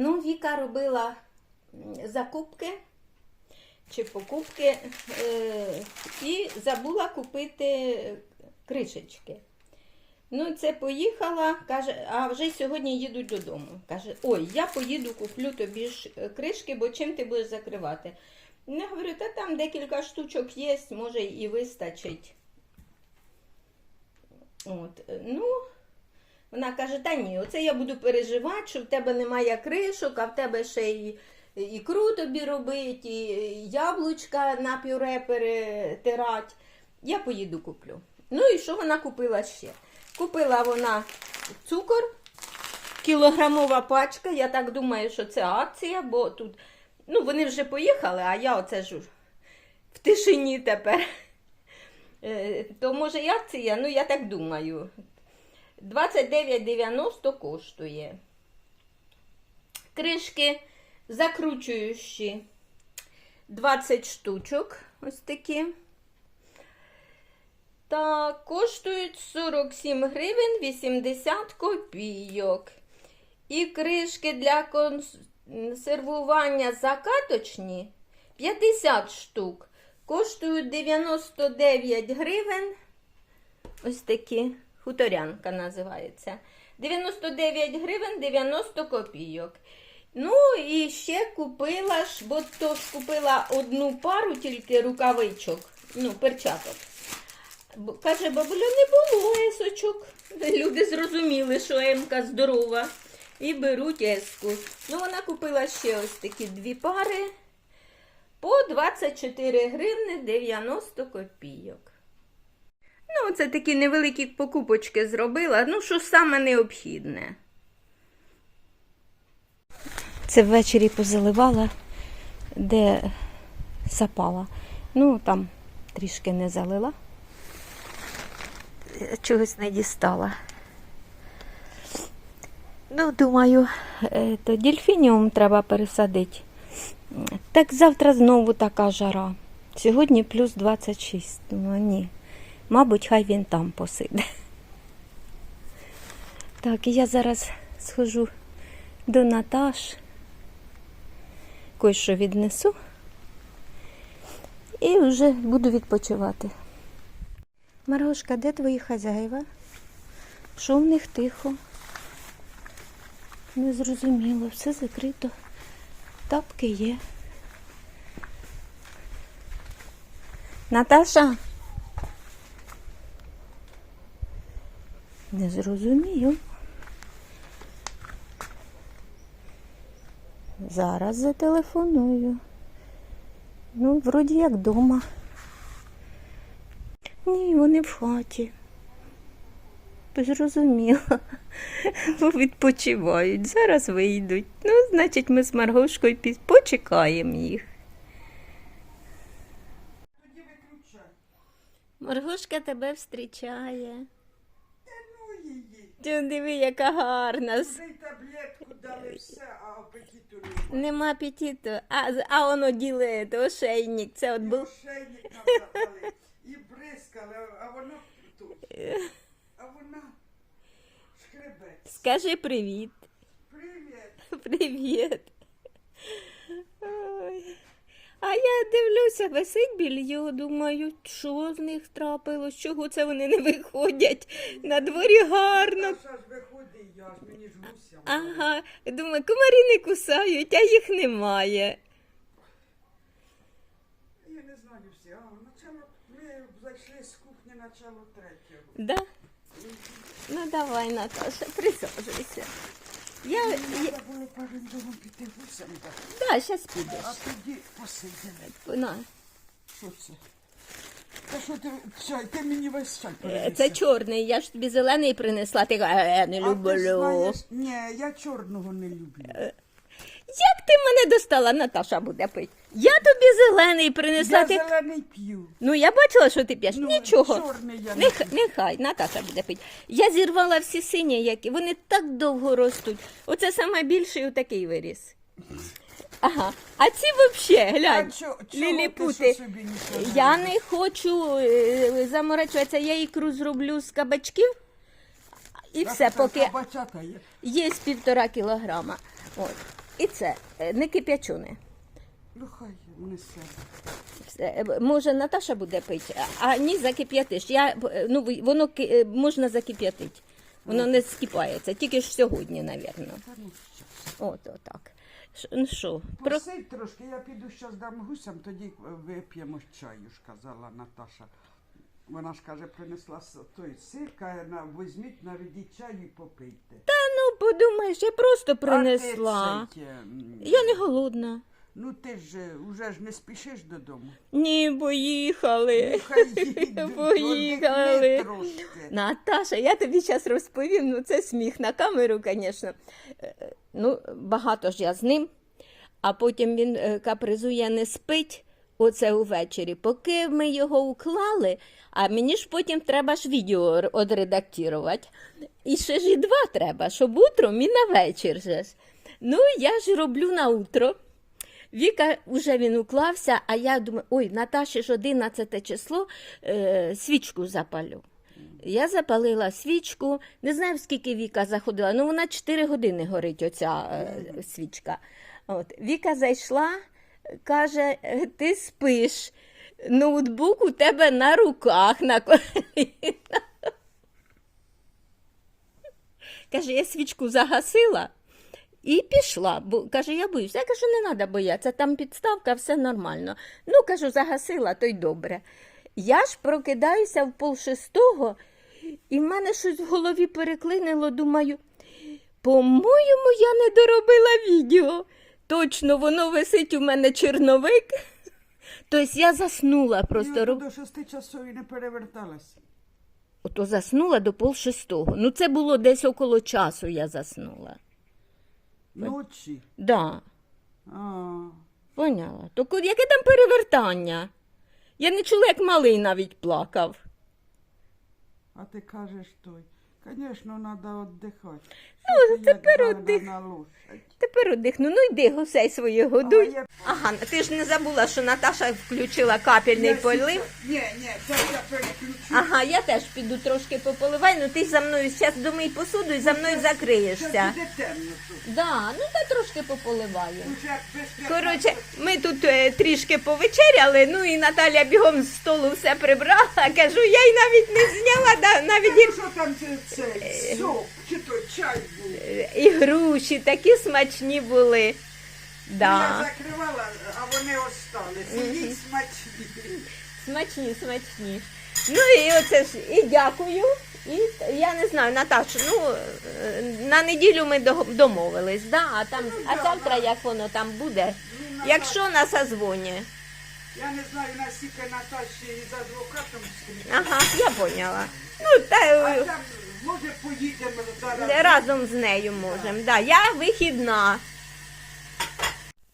Ну, Віка робила закупки чи покупки е, і забула купити кришечки. Ну, це поїхала, каже, а вже сьогодні їдуть додому. Каже, ой, я поїду, куплю тобі ж е, кришки, бо чим ти будеш закривати? Ну, Я говорю, та там декілька штучок є, може і вистачить. От, е, ну, вона каже, та ні, оце я буду переживати, що в тебе немає кришок, а в тебе ще й ікру тобі робить, і яблучка на пюре перетирать. Я поїду куплю. Ну і що вона купила ще? Купила вона цукор, кілограмова пачка. Я так думаю, що це акція, бо тут, ну, вони вже поїхали, а я оце ж в тишині тепер. Е, То може і акція, ну я так думаю. 29,90 коштує. Кришки закручуючі 20 штучок. Ось такі. Та коштують 47 гривень 80 копійок. І кришки для консервування закаточні 50 штук. Коштують 99 гривень. Ось такі. Хуторянка називається. 99 гривень 90 копійок. Ну і ще купила ж, бо то ж купила одну пару тільки рукавичок, ну, перчаток. Каже, бабуля, не було есочок. Люди зрозуміли, що Емка здорова. І беруть еску. Ну, вона купила ще ось такі дві пари по 24 гривни 90 копійок. Ну, це такі невеликі покупочки зробила. Ну, що саме необхідне. Це ввечері позаливала, де запала. Ну, там трішки не залила. Чогось не дістала. Ну, думаю, е, то дельфініум треба пересадити. Так завтра знову така жара. Сьогодні плюс 26. Думаю, ні. Мабуть, хай він там посиде. Так, і я зараз схожу до Наташ. Кое-що віднесу. І вже буду відпочивати. Маргошка, де твої хазяїва? Що в них тихо? Не зрозуміло, все закрито. Тапки є. Наташа. Не зрозумію. Зараз зателефоную. Ну, вроді як вдома. Ні, вони в хаті. Зрозуміло. Бо Відпочивають. Зараз вийдуть. Ну, значить, ми з Маргошкою почекаємо їх. Маргошка тебе зустрічає. Ти диви, яка гарна. Вже таблетку дали все, а апетиту немає. Нема апетиту. А, а воно діле, то ошейник. Це от був. ошейник нам дали, і бризкали, а воно тут. А вона шкребець. Скажи привіт. Привіт. Привіт. Я дивлюся, висить більйо, думаю, що з них трапилось, чого це вони не виходять. На дворі гарно. Наша ж виходить, я ж мені ж гуся. Ага, думаю, комарі не кусають, а їх немає. Я не знаю всі. А, начало, ми зайшли з кухні начало третього. Да? Ну давай, Наташа, присаджуйся. Я, я... Треба було перед домом піти дати. Да, зараз підеш. А тоді посидимо. На. Що це? Та що ти чай? Ти мені весь чай принесла. Це чорний, я ж тобі зелений принесла, ти кажеш, «Е, я не А ти знаєш, ні, я чорного не люблю. Як ти мене достала, Наташа буде пити? Я тобі зелений принесла. Я Ти... зелений п'ю. Ну, я бачила, що ти п'єш. Ну, Нічого. чорний я не Нех... Нехай, Наташа буде пити. Я зірвала всі сині, які вони так довго ростуть. Оце саме більший отакий виріс. Ага. А ці взагалі, глянь, А чо- чого ти ліліпути. що собі нічого Я не хочу е, заморачуватися, я ікру зроблю з кабачків. І Так, все, так, поки є. є півтора кілограма. От. І це е, не кип'ячоне. Ну хай несе. Е, Може, Наташа буде пити, а ні, закип'ятиш. Я, е, ну, воно можна закип'ятити. Воно не скипається, тільки ж сьогодні. Та ну. От, отак. Ну що. Посидь трошки, я піду зараз дам гусям, тоді вип'ємо чаю, ж казала Наташа. Вона ж каже, принесла той сир, каже, на, візьміть, наведіть чаю і попийте. Ну, подумаєш, я просто принесла. А ти цей, е, м, Я не голодна. Ну ти ж е, уже ж не спішиш додому. Ні, поїхали. Ну, хай їдуть, Поїхали. трошки. Наташа, я тобі зараз розповім, ну це сміх на камеру, звісно. Е, Ну, багато ж я з ним, а потім він е, капризує, не спить. Оце увечері. Поки ми його уклали, а мені ж потім треба ж відео одредактувати. І ще ж і два треба, щоб утром і на вечір. Же ж. Ну, я ж роблю на утро. Віка вже він уклався, а я думаю, ой, Наташі ж 11 число е, свічку запалю. Я запалила свічку, не знаю, скільки Віка заходила, ну вона 4 години горить, оця е, свічка. От. Віка зайшла, каже, «Е, ти спиш, ноутбук у тебе на руках, на колінах. Каже, я свічку загасила і пішла. Бо каже, я боюся. Я кажу, не треба боятися, там підставка, все нормально. Ну, кажу, загасила, то й добре. Я ж прокидаюся в полшестого, і в мене щось в голові переклинило, думаю, по-моєму, я не доробила відео. Точно, воно висить у мене черновик. Тобто я заснула просто. Я до шести часов і не переверталась. Ото заснула до полшестого. Ну, це було десь около часу я заснула. Ночі. Да. А, Поняла. То яке там перевертання? Я не чула, як малий навіть плакав. а ти кажеш той. Звісно, треба віддихати. Ну, тепер віддих. Тепер оддихну. Ну йди гусей своє А годуй. я- Ага, ти ж не забула, що Наташа включила капельний полив. Ні, ні, це я переключу. Ага, я теж піду трошки пополивай, ну ти за мною зараз домий посуду і за мною Це закриєшся. буде темно тут. Да, ну та трошки пополиваю. Уже без Коротше, ми тут е, трішки повечеряли, ну і Наталя бігом з столу все прибрала. Кажу, я й навіть не зняла, да, навіть Ну, що там це, це сок, чи той чай? І груші такі смачні були. Да. Я закривала, а вони остались. Їй смачні. Смачні, смачні. Ну і оце ж і дякую. І я не знаю, Наташа, ну е, на неділю ми домовились, да? а там, а завтра як воно там буде. Якщо на созвоні. Я не знаю, наскільки Наташі з адвокатом. Ага, я поняла. Ну, та А е, там, може, поїдемо зараз. разом з нею можемо. Да, я вихідна.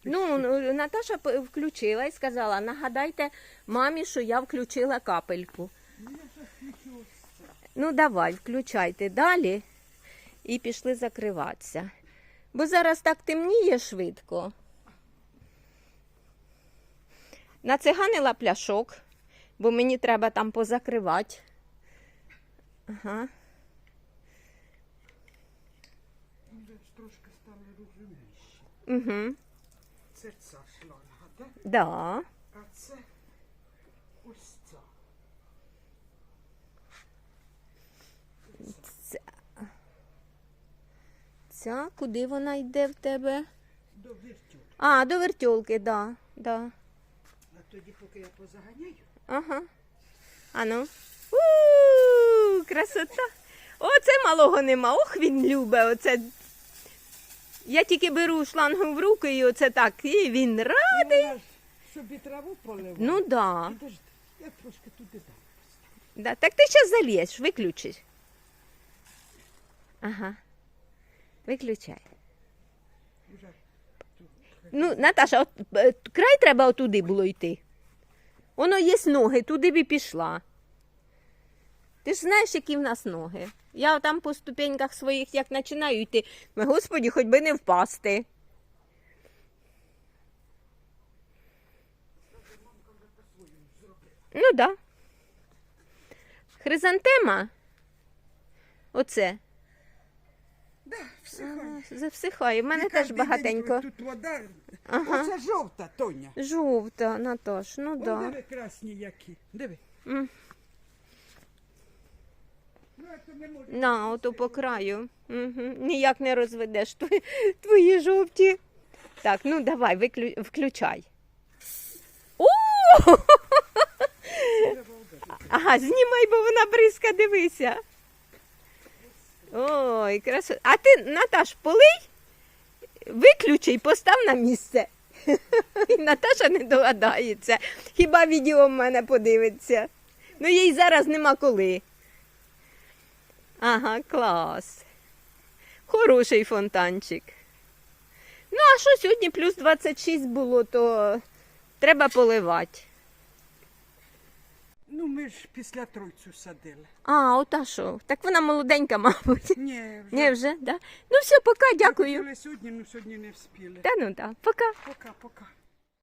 Ну, ну, Наташа включила і сказала: нагадайте мамі, що я включила капельку. Ну, давай, включайте далі і пішли закриватися. Бо зараз так темніє швидко. Нациганила пляшок, бо мені треба там позакривати. Ага. Вже ж трошки стали розумніші. Угу. Це ця шланга, так? Да. А це ось ця. Ця, куди вона йде в тебе? До віртю. А, до вертьолки, да. да. А тоді, поки я позаганяю, Ага. Ану. У, красота. Оце малого нема. Ох, він любе. Оце. Я тільки беру шлангу в руки і оце так. І він радий. вона ж, щоб і траву поливала. Ну да. Я трошки туди дам. да. Так ти зараз залізь, виключиш. Ага. Виключай. Вже тут. Ну, Наташа, от, е, край треба отуди було йти. Воно є ноги, туди б і пішла. Ти ж знаєш, які в нас ноги. Я там по ступеньках своїх як починаю йти. Господі, хоч би не впасти. Ну так. Да. Хризантема. Оце. Да, Всихай. Засихає. В мене І теж багатенько. Тут вода. Ага. Оце жовта, Тоня. Жовта, Наташ, ну Вон да. диви красні які. Диви. М. Ну, а то не можу. На, ото по краю. Угу. Ніяк не розведеш твої, твої жовті. Так, ну давай, виклю... включай. О! Ага, знімай, бо вона бризка, дивися. Ой, красо. А ти, Наташ, полий, виключи і постав на місце. І Наташа не догадається. Хіба відео в мене подивиться? Ну їй зараз нема коли. Ага, клас. Хороший фонтанчик. Ну, а що сьогодні плюс 26 було, то треба поливати. Ну, ми ж після тройцю садили. А, ота що? Так вона молоденька, мабуть. Ні, вже. Ні, вже, да? Ну все, пока, дякую. Хотіли сьогодні, ну сьогодні не вспіли. Та ну так, пока. Пока, пока.